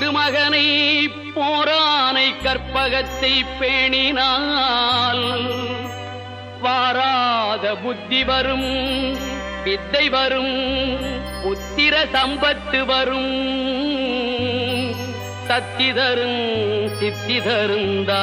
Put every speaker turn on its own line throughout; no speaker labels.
திருமகனை போரானை கற்பகத்தை பேணினால் வாராத புத்தி வரும் வித்தை வரும் புத்திர சம்பத்து வரும். சத்தி தரும் சித்தி தருந்தா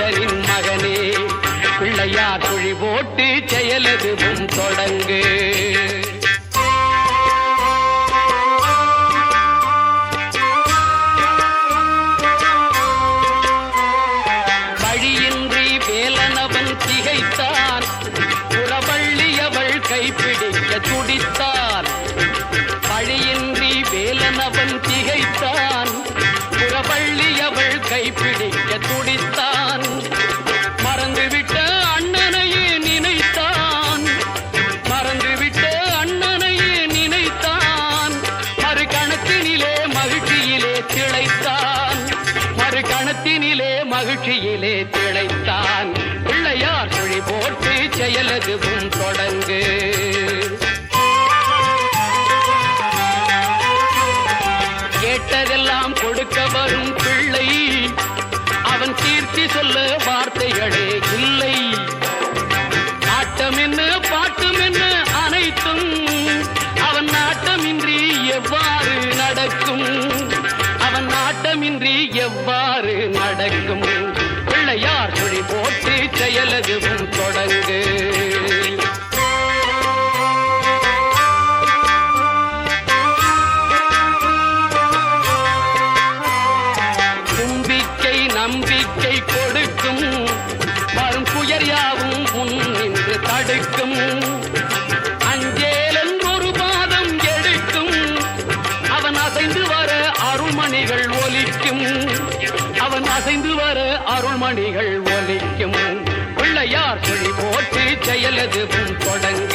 கந்தரின் மகனே பிள்ளையார் குழி போட்டு செயலதுவும் தொடங்கு. வழியின்றி வேலனவன் திகைத்தான் புறவள்ளியவள் கைப்பிடிக்க துடித்தான். வழியின்றி வேலனவன் திகைத்தான் புறவள்ளியவள் கைப்பிடிக்க துடித்தான். மறந்துவிட்ட அண்ணனையே நினைத்தான். மறந்துவிட்ட அண்ணனையே நினைத்தான். மறு கணத்தினிலே மகிழ்ச்சியிலே திளைத்தான். மறு கணத்தினிலே மகிழ்ச்சியிலே திளைத்தான். பிள்ளையார் மொழி போட்டு செயலதுவும் தொடங்கு. கொடுக்க வரும் பிள்ளை. அவன் கீர்த்தி சொல்ல வார்த்தைகளே இல்லை. ஆட்டம் என்ன பாட்டம் என்ன அனைத்தும் அவன் நாட்டமின்றி எவ்வாறு நடக்கும்? அவன் நாட்டமின்றி எவ்வாறு நடக்கும்? பிள்ளையார் சொல்லி போட்டு செயலது நம்பிக்கை கொடுக்கும். வரும் புயர் யாவும் முன் நின்று தடுக்கும். அஞ்சேலன் ஒரு பாதம் எடுக்கும். அவன் அசைந்து வர அருள்மணிகள் ஒலிக்கும். அவன் அசைந்து வர அருள்மணிகள் ஒலிக்கும். பிள்ளையார் சொல்லி போட்டு செயலது தொடங்கு